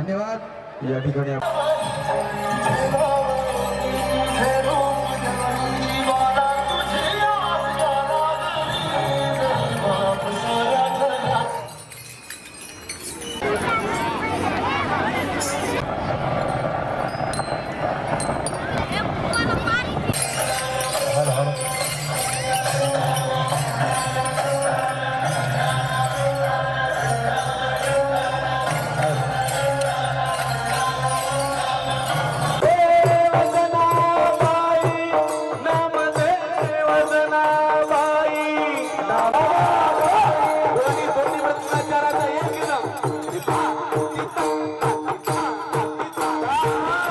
धन्यवाद. या ठिकाणी